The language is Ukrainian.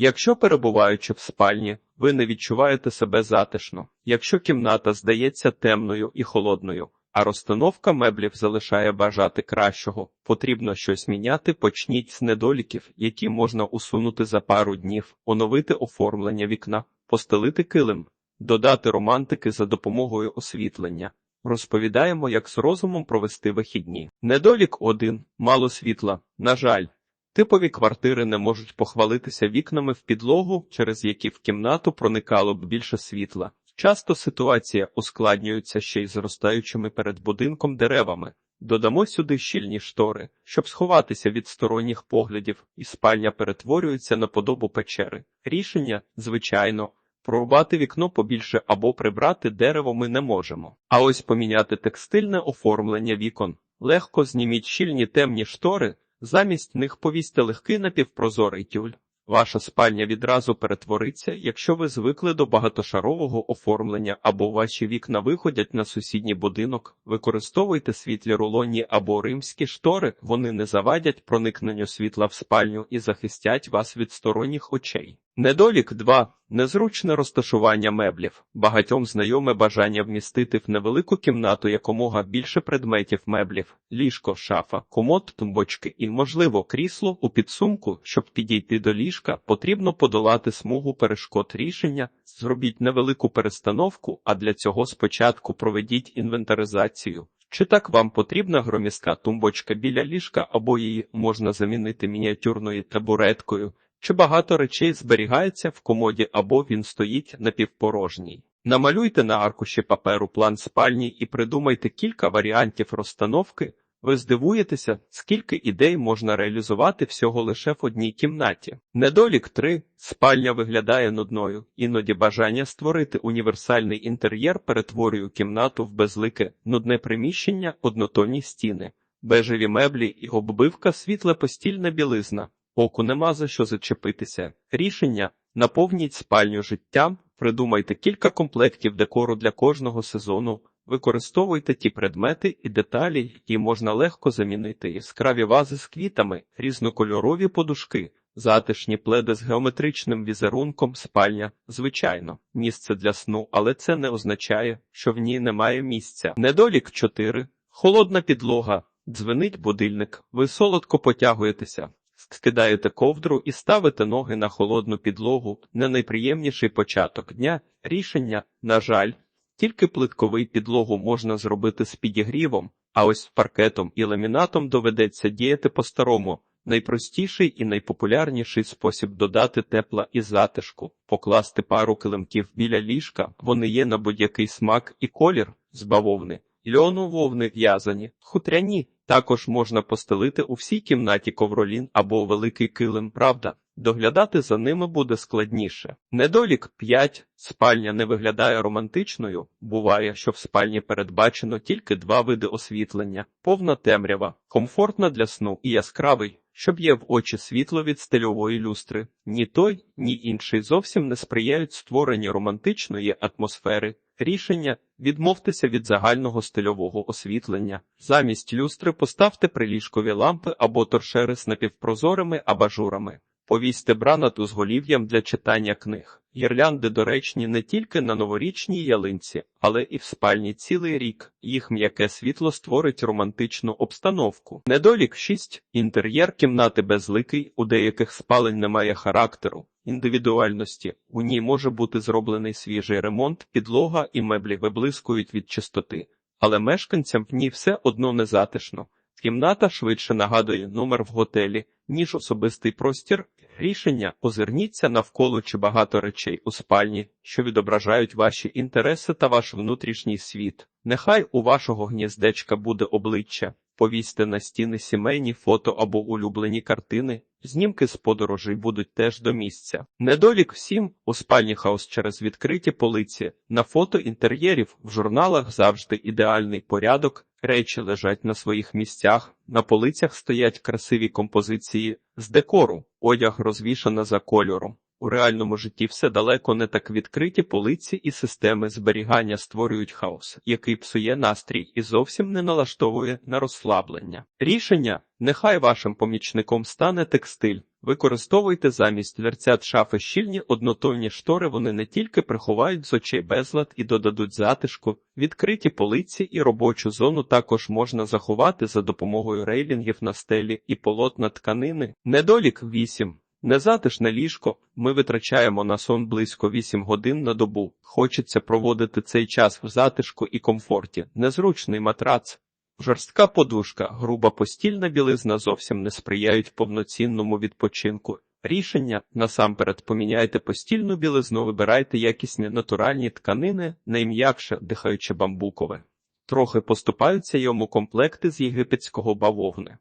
Якщо перебуваючи в спальні, ви не відчуваєте себе затишно. Якщо кімната здається темною і холодною, а розстановка меблів залишає бажати кращого, потрібно щось міняти, почніть з недоліків, які можна усунути за пару днів, оновити оформлення вікна, постелити килим, додати романтики за допомогою освітлення. Розповідаємо, як з розумом провести вихідні. Недолік один мало світла. На жаль, типові квартири не можуть похвалитися вікнами в підлогу, через які в кімнату проникало б більше світла. Часто ситуація ускладнюється ще й зростаючими перед будинком деревами. Додамо сюди щільні штори, щоб сховатися від сторонніх поглядів, і спальня перетворюється на подобу печери. Рішення, звичайно, прорубати вікно побільше або прибрати дерево ми не можемо. А ось поміняти текстильне оформлення вікон. Легко зніміть щільні темні штори, замість них повісьте легкий напівпрозорий тюль. Ваша спальня відразу перетвориться, якщо ви звикли до багатошарового оформлення або ваші вікна виходять на сусідній будинок. Використовуйте світлі рулонні або римські штори, вони не завадять проникненню світла в спальню і захистять вас від сторонніх очей. Недолік 2. Незручне розташування меблів. Багатьом знайоме бажання вмістити в невелику кімнату якомога більше предметів меблів, ліжко, шафа, комод, тумбочки і, можливо, крісло у підсумку, щоб підійти до ліжка, потрібно подолати смугу перешкод рішення, зробіть невелику перестановку, а для цього спочатку проведіть інвентаризацію. Чи так вам потрібна громістка тумбочка біля ліжка, або її можна замінити мініатюрною табуреткою? Чи багато речей зберігається в комоді або він стоїть напівпорожній. Намалюйте на аркуші паперу план спальні і придумайте кілька варіантів розстановки. Ви здивуєтеся, скільки ідей можна реалізувати всього лише в одній кімнаті. Недолік 3. Спальня виглядає нудною, іноді бажання створити універсальний інтер'єр перетворює кімнату в безлике, нудне приміщення, однотонні стіни, бежеві меблі і оббивка світла постільна білизна. Оку нема за що зачепитися. Рішення наповніть спальню життям, придумайте кілька комплектів декору для кожного сезону, використовуйте ті предмети і деталі, які можна легко замінити, яскраві вази з квітами, різнокольорові подушки, затишні пледи з геометричним візерунком, спальня, звичайно, місце для сну, але це не означає, що в ній немає місця. Недолік 4. Холодна підлога. Дзвенить будильник, ви солодко потягуєтеся. Скидаєте ковдру і ставите ноги на холодну підлогу, не найприємніший початок дня. Рішення, на жаль, тільки плитковий підлогу можна зробити з підігрівом, а ось з паркетом і ламінатом доведеться діяти по-старому. Найпростіший і найпопулярніший спосіб додати тепла і затишку, покласти пару килимків біля ліжка, вони є на будь-який смак і колір з бавовни, льону вовни в'язані, хутряні. Також можна постелити у всій кімнаті ковролін або великий килим, правда, доглядати за ними буде складніше. Недолік 5. Спальня не виглядає романтичною. Буває, що в спальні передбачено тільки два види освітлення: повна темрява, комфортна для сну і яскравий, щоб є в очі світло від стильової люстри. Ні той, ні інший зовсім не сприяють створенню романтичної атмосфери. Рішення відмовтеся від загального стильового освітлення. Замість люстри поставте приліжкові лампи або торшери з напівпрозорими абажурами. Повісьте бра над узголів'ям для читання книг. Гірлянди доречні не тільки на новорічній ялинці, але і в спальні цілий рік. Їх м'яке світло створить романтичну обстановку. Недолік 6. Інтер'єр кімнати безликий, у деяких спалень немає характеру, індивідуальності. У ній може бути зроблений свіжий ремонт, підлога і меблі виблискують від чистоти, але мешканцям в ній все одно не затишно. Кімната швидше нагадує номер в готелі, ніж особистий простір. Рішення озирніться навколо чи багато речей у спальні, що відображають ваші інтереси та ваш внутрішній світ. Нехай у вашого гніздечка буде обличчя, повісьте на стіни сімейні фото або улюблені картини. Знімки з подорожей будуть теж до місця. Недолік всім у спальні хаос через відкриті полиці. На фото інтер'єрів в журналах завжди ідеальний порядок. Речі лежать на своїх місцях, на полицях стоять красиві композиції з декору, одяг розвішана за кольором. У реальному житті все далеко не так відкриті полиці і системи зберігання створюють хаос, який псує настрій і зовсім не налаштовує на розслаблення. Рішення нехай вашим помічником стане текстиль. Використовуйте замість дверцят шафи щільні однотонні штори. Вони не тільки приховають з очей безлад і додадуть затишку. Відкриті полиці і робочу зону також можна заховати за допомогою рейлінгів на стелі і полотна тканини. Недолік 8. Незатишне ліжко. Ми витрачаємо на сон близько 8 годин на добу. Хочеться проводити цей час в затишку і комфорті. Незручний матрац. Жорстка подушка, груба постільна білизна зовсім не сприяють повноцінному відпочинку. Рішення насамперед поміняйте постільну білизну, вибирайте якісні натуральні тканини, найм'якше дихаюче бамбукове. Трохи поступаються йому комплекти з єгипетського бавовни.